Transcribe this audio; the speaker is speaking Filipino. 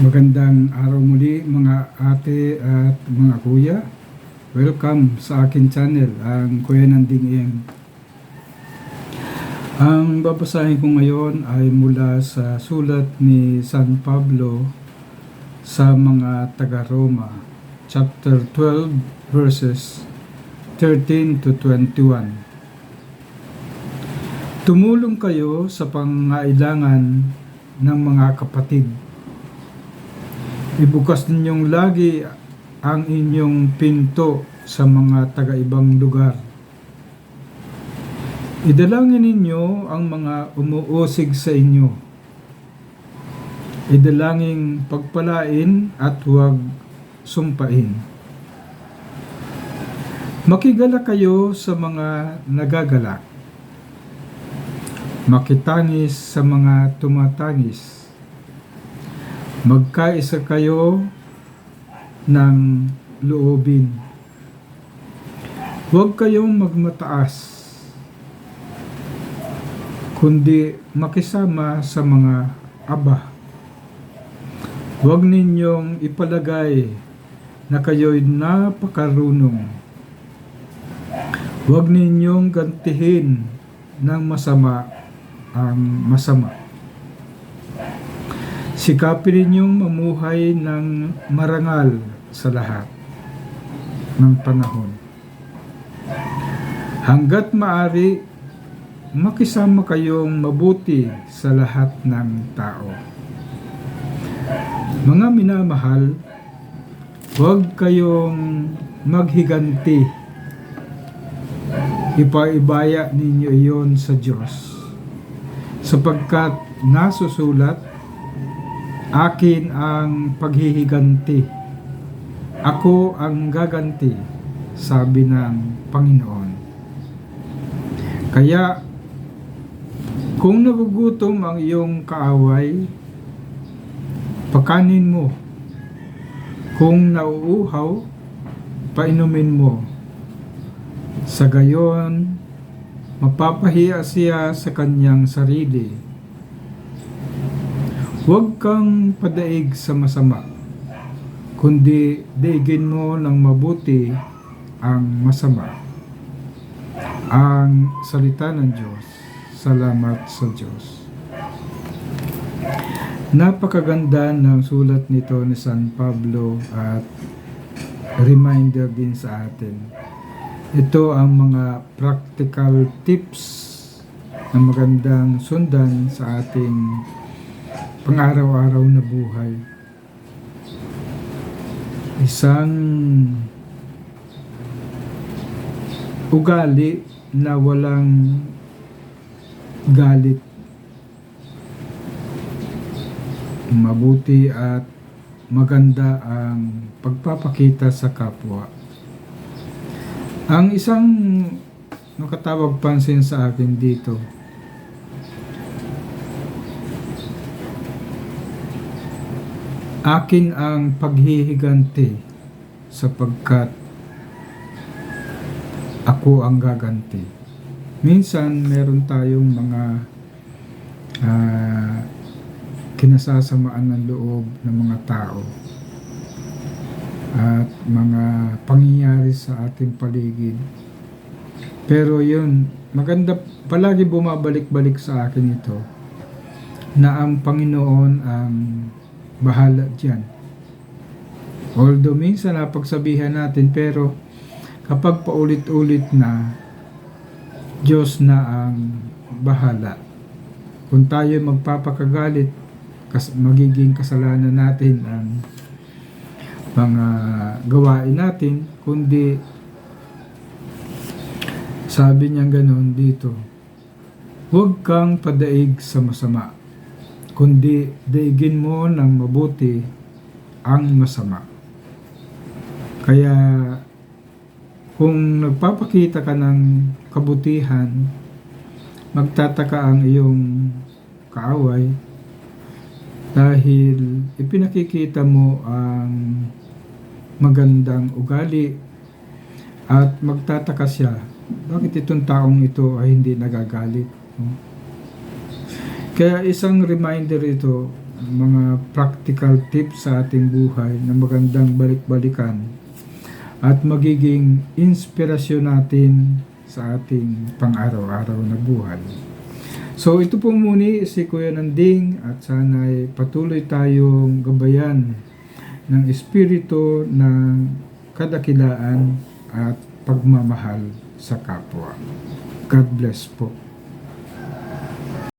Magandang araw muli mga ate at mga kuya. Welcome sa akin channel, ang Kuya Nanding Eng. Ang babasahin ko ngayon ay mula sa sulat ni San Pablo sa mga taga-Roma, chapter 12, verses 13 to 21. Tumulong kayo sa pangailangan ng mga kapatid Ibukas ninyong lagi ang inyong pinto sa mga taga-ibang lugar. Idalangin ninyo ang mga umuusig sa inyo. Idalangin pagpalain at huwag sumpain. Makigala kayo sa mga nagagalak. Makitangis sa mga tumatangis magkaisa kayo ng loobin. Huwag kayong magmataas, kundi makisama sa mga aba. Huwag ninyong ipalagay na kayo'y napakarunong. Huwag ninyong gantihin ng masama ang masama. Sikapin ninyong mamuhay ng marangal sa lahat ng panahon. Hanggat maari, makisama kayong mabuti sa lahat ng tao. Mga minamahal, huwag kayong maghiganti. Ipaibaya ninyo iyon sa Diyos. Sapagkat nasusulat, Akin ang paghihiganti. Ako ang gaganti, sabi ng Panginoon. Kaya, kung nagugutom ang iyong kaaway, pakanin mo. Kung nauuhaw, painumin mo. Sa gayon, mapapahiya siya sa kanyang sarili Huwag kang padaig sa masama, kundi daigin mo ng mabuti ang masama. Ang salita ng Diyos. Salamat sa Diyos. Napakaganda ng sulat nito ni San Pablo at reminder din sa atin. Ito ang mga practical tips na magandang sundan sa ating pang-araw-araw na buhay. Isang ugali na walang galit. Mabuti at maganda ang pagpapakita sa kapwa. Ang isang nakatawag pansin sa akin dito, Akin ang paghihiganti sapagkat ako ang gaganti. Minsan meron tayong mga uh, kinasasamaan ng loob ng mga tao at mga pangyayari sa ating paligid. Pero yun, maganda palagi bumabalik-balik sa akin ito na ang Panginoon ang bahala dyan. Although minsan napagsabihan natin pero kapag paulit-ulit na Diyos na ang bahala. Kung tayo magpapakagalit, kas magiging kasalanan natin ang mga gawain natin, kundi sabi niya ganon dito, huwag kang padaig sa masama kundi daigin mo ng mabuti ang masama. Kaya kung nagpapakita ka ng kabutihan, magtataka ang iyong kaaway dahil ipinakikita mo ang magandang ugali at magtataka siya bakit itong taong ito ay hindi nagagalit. No? Kaya isang reminder ito mga practical tips sa ating buhay na magandang balik-balikan at magiging inspirasyon natin sa ating pang-araw-araw na buhay. So ito po muni si Kuya Nanding at sana'y patuloy tayong gabayan ng espiritu ng kadakilaan at pagmamahal sa kapwa. God bless po.